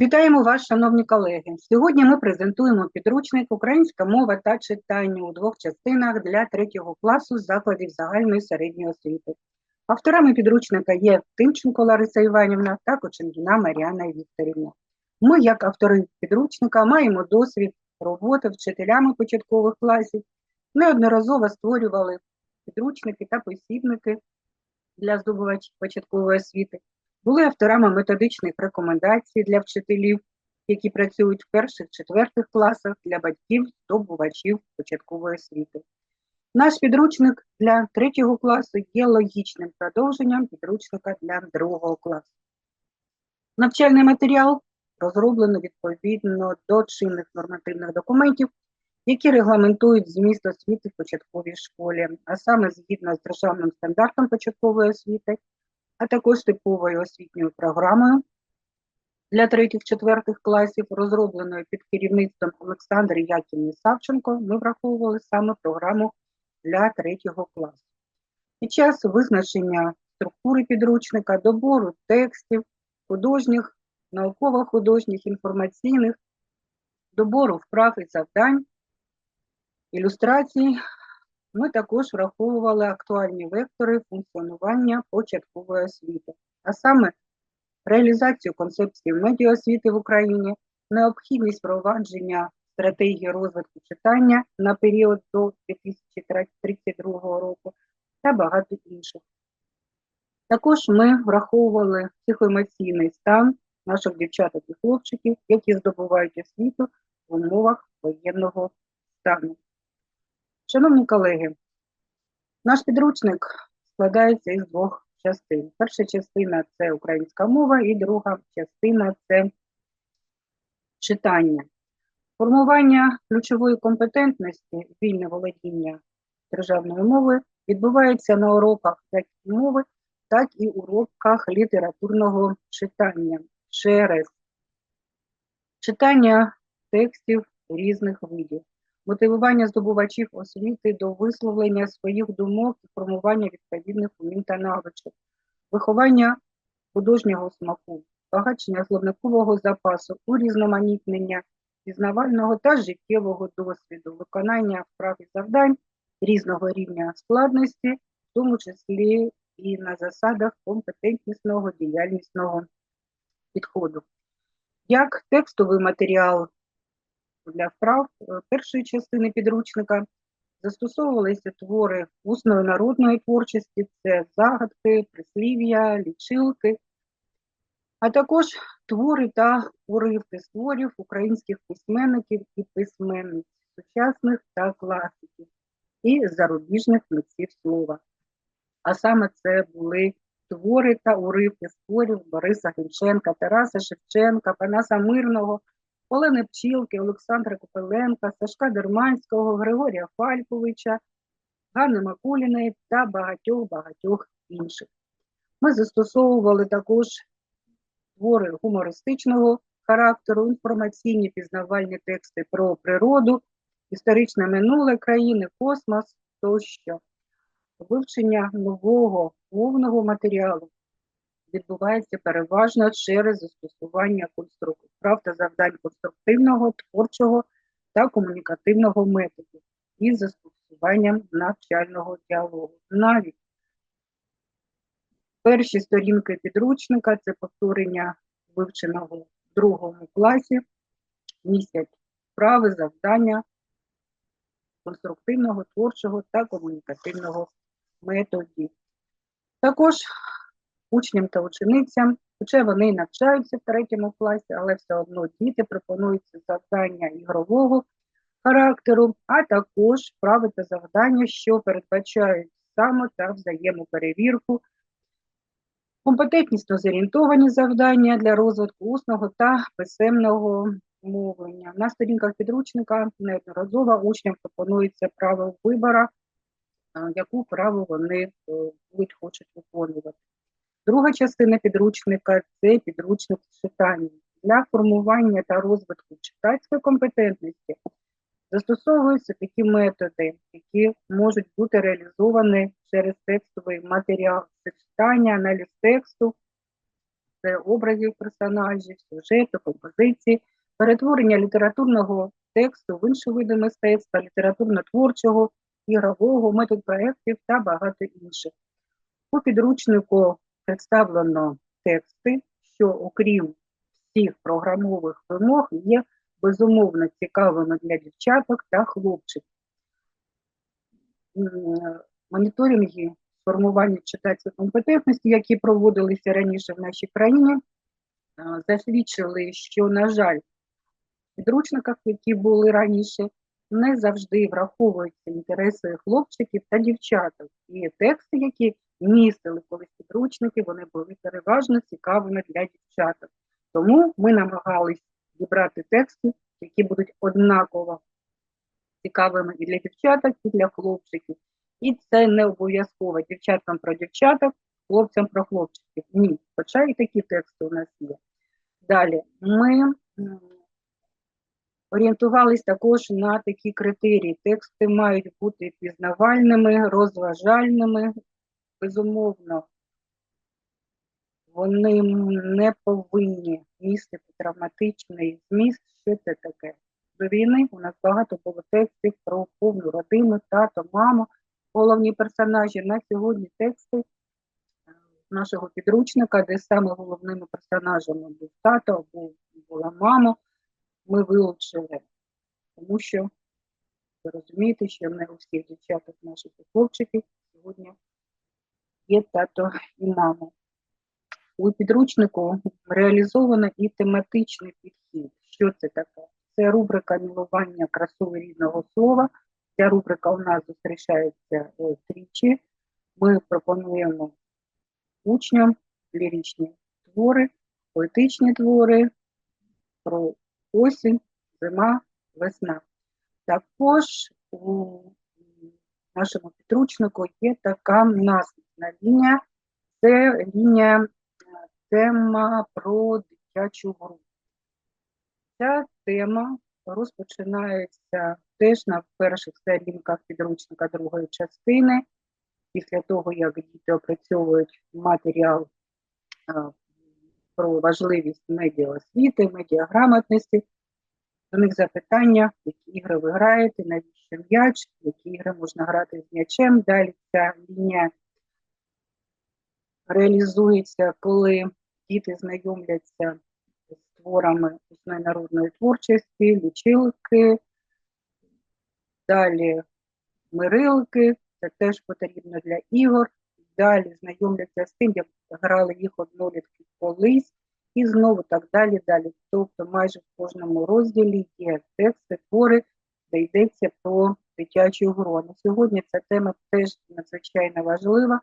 Вітаємо вас, шановні колеги. Сьогодні ми презентуємо підручник Українська мова та читання у двох частинах для третього класу закладів загальної середньої освіти. Авторами підручника є Тимченко Лариса Іванівна та Коченгіна Маріана Вікторівна. Ми, як автори підручника, маємо досвід роботи вчителями початкових класів, неодноразово створювали підручники та посібники для здобувачів початкової освіти були авторами методичних рекомендацій для вчителів, які працюють в перших четвертих класах для батьків здобувачів початкової освіти. Наш підручник для третього класу є логічним продовженням підручника для другого класу. Навчальний матеріал розроблено відповідно до чинних нормативних документів, які регламентують зміст освіти в початковій школі, а саме згідно з державним стандартом початкової освіти а також типовою освітньою програмою для третіх-четвертих класів, розробленою під керівництвом Олександри Яківни Савченко, ми враховували саме програму для третього класу. Під час визначення структури підручника, добору текстів, художніх, науково-художніх, інформаційних, добору вправ і завдань, ілюстрацій, ми також враховували актуальні вектори функціонування початкової освіти, а саме реалізацію концепції медіаосвіти в Україні, необхідність впровадження стратегії розвитку читання на період до 2032 року та багато інших. Також ми враховували психоемоційний стан наших дівчаток і хлопчиків, які здобувають освіту в умовах воєнного стану. Шановні колеги, наш підручник складається із двох частин. Перша частина це українська мова, і друга частина це читання. Формування ключової компетентності, вільне володіння державною мовою відбувається на уроках як мови, так і уроках літературного читання через читання текстів різних видів мотивування здобувачів освіти до висловлення своїх думок і формування відповідних умінь та навичок, виховання художнього смаку, багачення словникового запасу, урізноманітнення пізнавального та життєвого досвіду, виконання вправ і завдань різного рівня складності, в тому числі і на засадах компетентнісного діяльнісного підходу. Як текстовий матеріал для вправ е, першої частини підручника застосовувалися твори усної народної творчості, це загадки, прислів'я, лічилки, а також твори та уривки з творів українських письменників і письменниць, сучасних та класиків і зарубіжних митців слова. А саме це були твори та уривки з творів Бориса Грінченка, Тараса Шевченка, Панаса Мирного. Олени Пчілки, Олександра Копеленка, Сашка Дерманського, Григорія Фальковича, Ганни Макуліної та багатьох-багатьох інших. Ми застосовували також твори гумористичного характеру, інформаційні пізнавальні тексти про природу, історичне минуле країни, космос тощо. Вивчення нового мовного матеріалу відбувається переважно через застосування прав та завдань конструктивного, творчого та комунікативного методу із застосуванням навчального діалогу. Навіть перші сторінки підручника це повторення вивченого в другому класі, місяць вправи, завдання конструктивного, творчого та комунікативного методів. Також учням та ученицям, хоча вони навчаються в третьому класі, але все одно діти пропонуються завдання ігрового характеру, а також вправи та завдання, що передбачають саме та взаємоперевірку, компетентнісно зорієнтовані завдання для розвитку усного та писемного мовлення. На сторінках підручника неодноразово учням пропонується право вибору, яку право вони е, будуть хочуть виконувати. Друга частина підручника це підручник з читання. Для формування та розвитку читацької компетентності застосовуються такі методи, які можуть бути реалізовані через текстовий матеріал. Це читання, аналіз тексту, це образів персонажів, сюжету, композиції, перетворення літературного тексту в інші види мистецтва, літературно-творчого, ігрового, метод проєктів та багато інших. У підручнику представлено тексти, що, окрім всіх програмових вимог, є безумовно цікавими для дівчаток та хлопчиків. Моніторинги формування читацької компетентності, які проводилися раніше в нашій країні, е, засвідчили, що, на жаль, в підручниках, які були раніше, не завжди враховуються інтереси хлопчиків та дівчаток. І тексти, які містили колись підручники, вони були переважно цікавими для дівчаток. Тому ми намагались зібрати тексти, які будуть однаково цікавими і для дівчаток, і для хлопчиків. І це не обов'язково дівчаткам про дівчаток, хлопцям про хлопчиків. Ні, хоча і такі тексти у нас є. Далі ми орієнтувались також на такі критерії. Тексти мають бути пізнавальними, розважальними. Безумовно, вони не повинні містити травматичний зміст. Що це таке? До війни у нас багато було текстів про повну родину, тато, маму, головні персонажі. На сьогодні тексти е, нашого підручника, де саме головними персонажами був тато або була мама, ми вилучили, тому що ви розумієте, що не у всіх дівчаток наших хлопчиків сьогодні є тато і мама. У підручнику реалізовано і тематичний підхід. Що це таке? Це рубрика мілування красою рідного слова. Ця рубрика у нас зустрічається е, тричі. Ми пропонуємо учням ліричні твори, поетичні твори про осінь, зима, весна. Також у нашому підручнику є така наслідна лінія. Це лінія е, тема про дитячу гру. Ця тема розпочинається теж на перших сторінках підручника другої частини, після того, як діти опрацьовують матеріал про важливість медіаосвіти, медіаграмотності. До них запитання, які ігри ви граєте, навіщо м'яч, які ігри можна грати з м'ячем. Далі ця лінія реалізується, коли діти знайомляться з творами усної народної творчості, лічилки, далі мирилки, це теж потрібно для ігор. Далі знайомляться з тим, як грали їх однолітки колись, і знову так далі, далі. Тобто майже в кожному розділі є тексти, твори, де йдеться про дитячу гру. На сьогодні ця тема теж надзвичайно важлива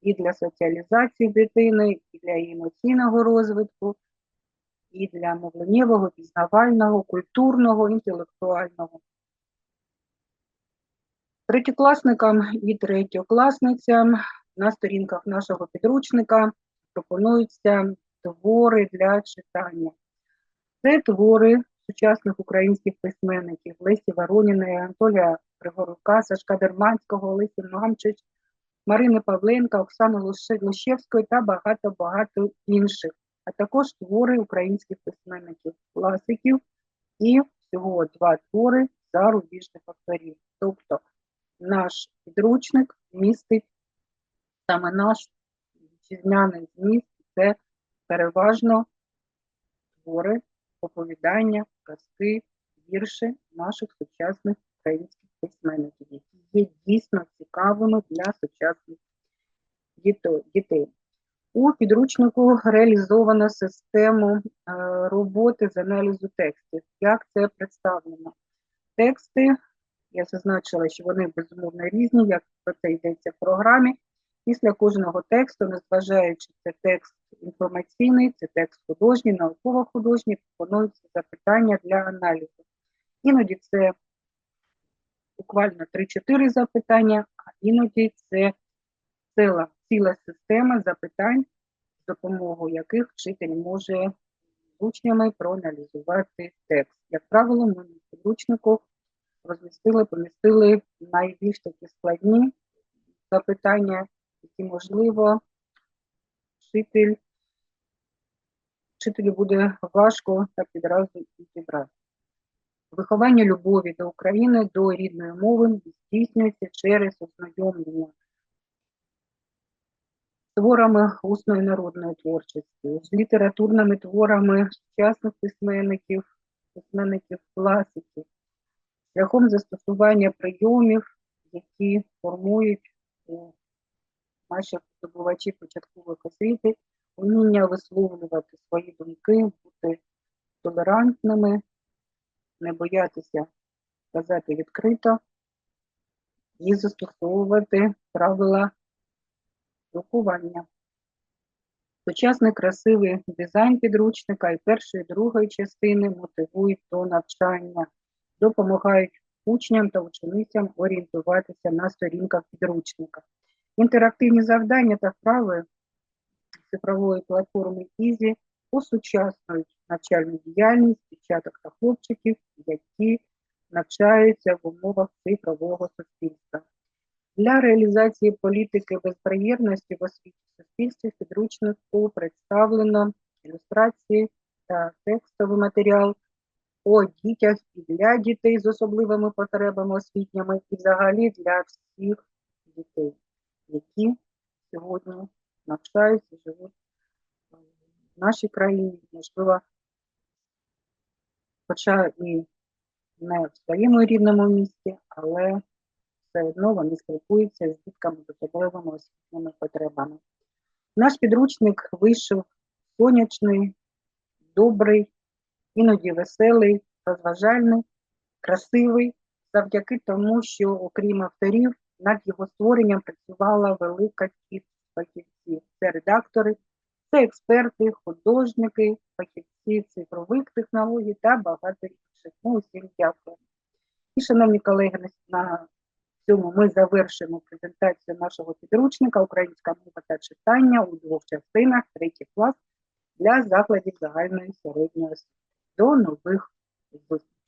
і для соціалізації дитини, і для її емоційного розвитку, і для мовленнєвого, пізнавального, культурного, інтелектуального. Третьокласникам і третьокласницям на сторінках нашого підручника пропонуються твори для читання. Це твори сучасних українських письменників Лесі Вороніної, Анатолія Григорука, Сашка Дерманського, Олесі Мамчич, Марини Павленка, Оксани Лущевської та багато-багато інших, а також твори українських письменників, класиків і всього два твори зарубіжних авторів. Тобто наш підручник містить саме наш вітчизняний зміст, це переважно твори, оповідання, казки, вірші наших сучасних українських письменників, які є дійсно цікавими для сучасних дітей. У підручнику реалізовано систему е, роботи з аналізу текстів. Як це представлено? Тексти, я зазначила, що вони безумовно різні, як про це йдеться в програмі. Після кожного тексту, незважаючи це текст інформаційний, це текст художній, науково-художній, пропонуються запитання для аналізу. Іноді це буквально 3-4 запитання, а іноді це ціла, ціла система запитань, з допомогою яких вчитель може з учнями проаналізувати текст. Як правило, ми на підручнику розмістили, помістили найбільш такі складні запитання, які, можливо, вчитель вчителю буде важко так відразу і зібрати. Виховання любові до України, до рідної мови здійснюється через ознайомлення творами усної народної творчості, з літературними творами сучасних письменників, письменників класиків, шляхом застосування прийомів, які формують у наших здобувачів початкових освіти вміння висловлювати свої думки, бути толерантними, не боятися казати відкрито і застосовувати правила спілкування. Сучасний красивий дизайн підручника і першої, і другої частини мотивують до навчання, допомагають учням та ученицям орієнтуватися на сторінках підручника. Інтерактивні завдання та вправи цифрової платформи Ізі осучаснюють навчальну діяльність дівчаток та хлопчиків, які навчаються в умовах цифрового суспільства. Для реалізації політики безбар'єрності в освіті суспільстві підручнику представлено ілюстрації та текстовий матеріал о дітях і для дітей з особливими потребами освітніми і взагалі для всіх дітей, які сьогодні навчаються, живуть в нашій країні, можливо, хоча і не в своєму рідному місті, але все одно вони спілкуються з дітками з особливими освітніми потребами. Наш підручник вийшов сонячний, добрий, іноді веселий, розважальний, красивий, завдяки тому, що, окрім авторів, над його створенням працювала велика кількість фахівців. Це редактори, це експерти, художники, фахівці цифрових технологій та багато інших. Ми усім дякуємо. І, шановні колеги, на цьому ми завершимо презентацію нашого підручника Українська мова та читання у двох частинах, третій клас для закладів загальної середньої освіти. До нових зустрічей!